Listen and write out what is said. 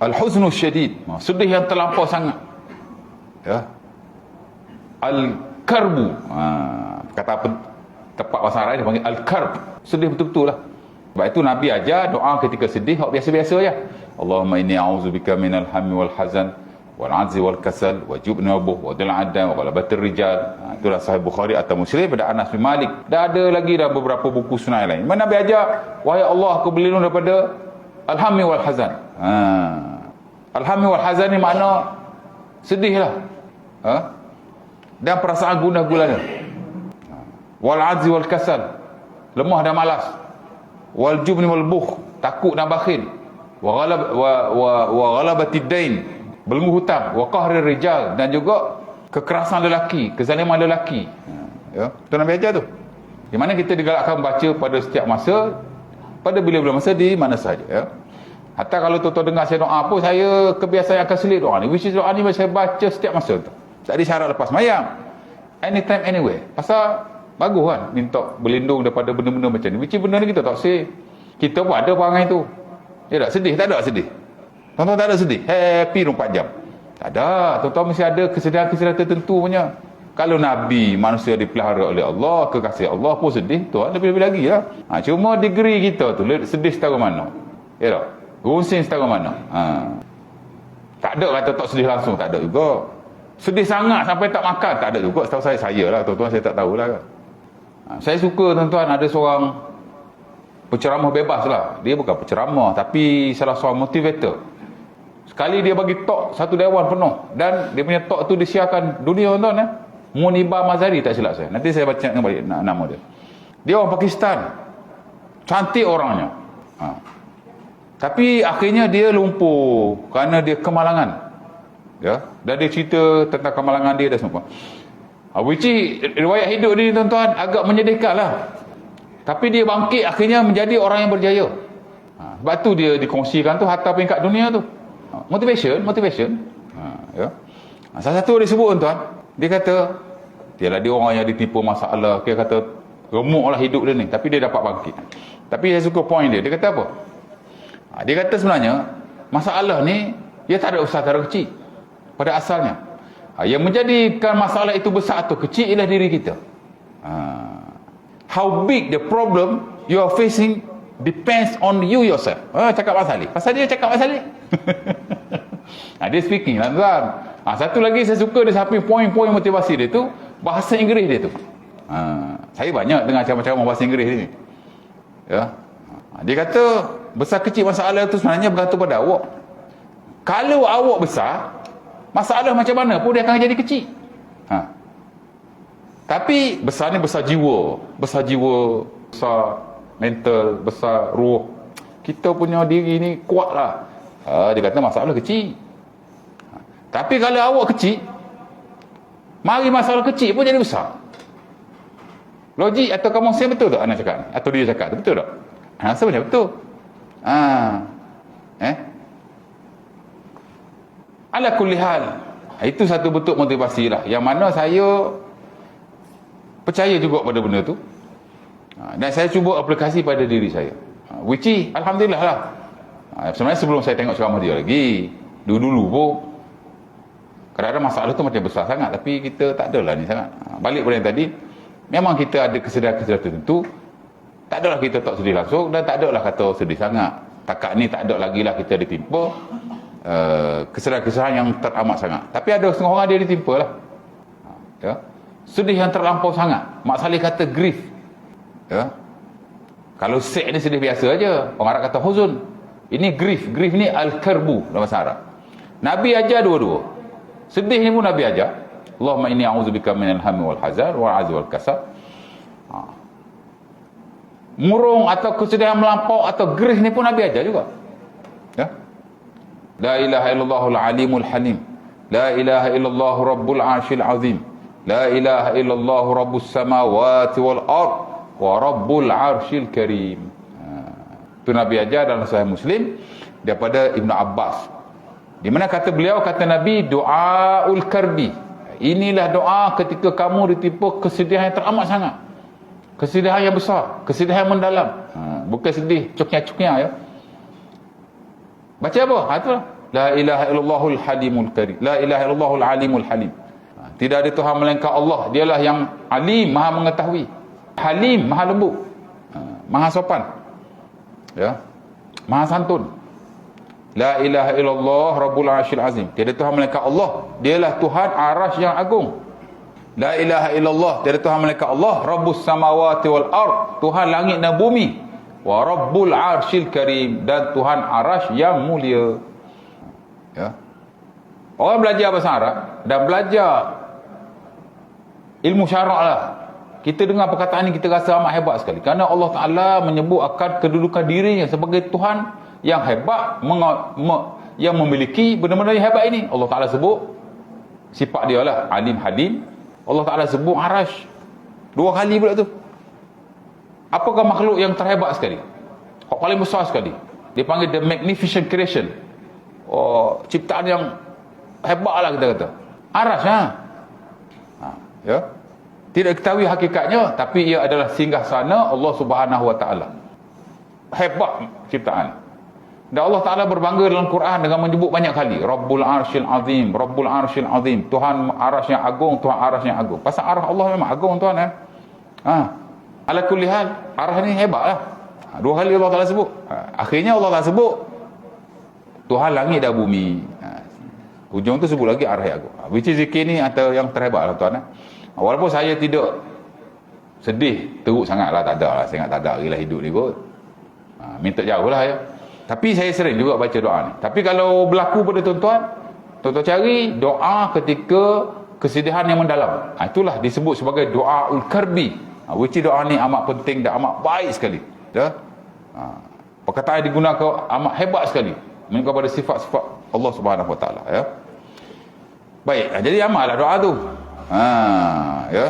Al-huznu syadid. Sedih yang terlampau sangat. Ya. Al-karbu. Ha, kata apa tepat bahasa Arab dia panggil al-karb. Sedih betul-betul lah. Sebab itu Nabi ajar doa ketika sedih hak biasa-biasa ya. Allahumma inni a'udzubika minal hammi wal hazan wal azzi wal kasal wa jubni wa buh wa dil adam wa rijal. Ha, itulah sahih Bukhari atau Muslim pada Anas bin Malik. Dan ada lagi dalam beberapa buku sunnah lain. Mana Nabi ajar wahai Allah aku berlindung daripada al-hammi wal hazan. Ha. Al-hammi wal hazan ni makna sedih lah. Ha? Dan perasaan gundah gulana. Wal azzi wal kasal. Lemah dan malas. Wal jubni wal bukh. Takut dan bakhil. Wa ghalab wa wa, wa ghalabatid dain. Belenggu hutang. Wa qahrir rijal dan juga kekerasan lelaki, kezaliman lelaki. Ha. Ya, tu Nabi ajar tu. Di mana kita digalakkan baca pada setiap masa pada bila-bila masa di mana saja ya. Hatta kalau tuan-tuan dengar saya doa pun saya kebiasaan akan selit doa ni. Which is doa ni saya baca setiap masa tu. Tak ada syarat lepas mayang. Anytime, anywhere. Pasal bagus kan minta berlindung daripada benda-benda macam ni. Which is benda ni kita tak say. Kita pun ada perangai tu. Ya tak? Sedih? Tak ada sedih? Tuan-tuan tak ada sedih? Happy 24 jam. Tak ada. Tuan-tuan mesti ada kesedihan-kesedihan tertentu punya. Kalau Nabi manusia dipelihara oleh Allah, kekasih Allah pun sedih, tu lebih-lebih lagi lah. Ha, cuma degree kita tu, sedih setara mana? Ya tak? Runsing setara mana? Ha. Tak ada kata tak sedih langsung, tak ada juga. Sedih sangat sampai tak makan, tak ada juga. Setahu saya, saya lah. Tuan-tuan saya tak tahulah. Ha, saya suka tuan-tuan ada seorang penceramah bebas lah. Dia bukan penceramah, tapi salah seorang motivator. Sekali dia bagi talk satu dewan penuh. Dan dia punya talk tu disiarkan dunia tuan-tuan eh. Muniba Mazari tak silap saya. Nanti saya baca balik nama dia. Dia orang Pakistan. Cantik orangnya. Ha. Tapi akhirnya dia lumpuh kerana dia kemalangan. Ya, dan dia cerita tentang kemalangan dia dan semua. Ha, which is, riwayat hidup dia tuan-tuan agak menyedihkan lah. Tapi dia bangkit akhirnya menjadi orang yang berjaya. Ha, sebab tu dia dikongsikan tu harta peringkat dunia tu. Ha, motivation, motivation. Ha, ya. Ha, salah satu dia sebut tuan, dia kata, dia dia orang yang ditipu masalah, dia kata, remuk lah hidup dia ni, tapi dia dapat bangkit. Tapi saya suka point dia, dia kata apa? Ha, dia kata sebenarnya, masalah ni, dia tak ada usaha tak kecil. Pada asalnya. Ha, yang menjadikan masalah itu besar atau kecil ialah diri kita. Ha, how big the problem you are facing depends on you yourself. Ha, cakap pasal ni. Pasal dia cakap pasal ni. ha, dia speaking lah tuan. Ha, satu lagi saya suka dia sampai poin-poin motivasi dia tu, bahasa Inggeris dia tu. Ha, saya banyak dengar macam-macam bahasa Inggeris ni. Ya. Ha, dia kata, besar kecil masalah tu sebenarnya bergantung pada awak. Kalau awak besar, masalah macam mana pun dia akan jadi kecil. Ha. Tapi besar ni besar jiwa. Besar jiwa, besar mental, besar ruh. Kita punya diri ni kuat lah. Ha, dia kata masalah kecil. Ha. Tapi kalau awak kecil, mari masalah kecil pun jadi besar. Logik atau kamu saya betul tak anak cakap? Atau dia cakap tu betul tak? Ha, sebenarnya betul. Ha. Eh? Ala kulli hal. Itu satu bentuk motivasi lah. Yang mana saya percaya juga pada benda tu. Ha, dan saya cuba aplikasi pada diri saya. Ha, which is, Alhamdulillah lah. Ha, sebenarnya sebelum saya tengok ceramah dia lagi, dulu-dulu pun, kadang-kadang masalah tu macam besar sangat. Tapi kita tak adalah ni sangat. Balik pada yang tadi, memang kita ada kesedihan-kesedihan tertentu. Tak adalah kita tak sedih langsung dan tak adalah kata sedih sangat. Takat ni tak ada lagi lah kita ditimpa uh, kesedihan-kesedihan yang teramat sangat. Tapi ada setengah orang dia ditimpa lah. Ya. Sedih yang terlampau sangat. Mak Salih kata grief. Ya. Kalau sad ni sedih biasa aja. Orang Arab kata huzun. Ini grief. Grief ni al-karbu dalam bahasa Arab. Nabi ajar dua-dua. Sedih ni pun Nabi ajar. Allahumma inni a'udzubika minal hammi wal hazar wal azzi wal kasal. Murung atau kesedihan melampau atau grief ni pun Nabi ajar juga. Ya. La ilaha illallahul alimul halim. La ilaha illallah rabbul arshil azim. La ilaha illallah rabbus samawati wal ard wa rabbul arshil karim. Ha. Itu Nabi ajar dalam sahih Muslim daripada Ibnu Abbas. Di mana kata beliau kata Nabi doaul karbi. Inilah doa ketika kamu ditimpa kesedihan yang teramat sangat. Kesedihan yang besar, kesedihan mendalam. Ha. bukan sedih cuknya-cuknya ya. Baca apa? Ha itulah. La ilaha illallahul halimul karim. La ilaha illallahul alimul halim. Ha, Tidak ada Tuhan melainkan Allah. Dialah yang alim, maha mengetahui. Halim, maha lembut. Ha, Maha sopan. Ya. Maha santun. La ilaha illallah rabbul arsyil azim. Tiada Tuhan melainkan Allah. Dialah Tuhan arasy yang agung. La ilaha illallah. Tiada Tuhan melainkan Allah. Rabbus samawati wal ard. Tuhan langit dan bumi. Wa rabbul arsyil karim. Dan Tuhan arasy yang mulia. Ya. Orang belajar bahasa Arab dan belajar ilmu syarak lah. Kita dengar perkataan ini kita rasa amat hebat sekali. Kerana Allah Ta'ala menyebut akan kedudukan dirinya sebagai Tuhan yang hebat, menga- me- yang memiliki benda-benda yang hebat ini. Allah Ta'ala sebut sifat dia lah alim hadim. Allah Ta'ala sebut arash. Dua kali pula tu. Apakah makhluk yang terhebat sekali? Yang paling besar sekali. Dia panggil the magnificent creation. Oh, ciptaan yang hebat lah kita kata. Arash ha. ha ya. Tidak ketahui hakikatnya tapi ia adalah singgah sana Allah Subhanahu wa taala. Hebat ciptaan. Dan Allah Taala berbangga dalam Quran dengan menyebut banyak kali Rabbul Arsyil Azim, Rabbul Arsyil Azim, Tuhan arasy yang agung, Tuhan arasy yang agung. Pasal arah Allah memang agung tuan eh. Ha. Ala kulli hal, arah ni hebatlah. Ha, dua kali Allah Taala sebut. Ha. Akhirnya Allah Taala sebut Tuhan langit dan bumi. Ha. Hujung tu sebut lagi arah yang agung. Ha. Which is zikir ni atau yang terhebat lah tuan eh. Walaupun saya tidak sedih, teruk sangat lah, tak ada lah. Saya ingat tak ada lagi lah hidup ni kot. Ha, minta jauh lah ya. Tapi saya sering juga baca doa ni. Tapi kalau berlaku pada tuan-tuan, tuan-tuan cari doa ketika kesedihan yang mendalam. Ha, itulah disebut sebagai doa ul-karbi. Ha, which doa ni amat penting dan amat baik sekali. Ya? Ha, perkataan yang digunakan amat hebat sekali. Menunjukkan pada sifat-sifat Allah Subhanahu Taala. Ya? Baik, ha, jadi amallah doa tu. Ha, ya.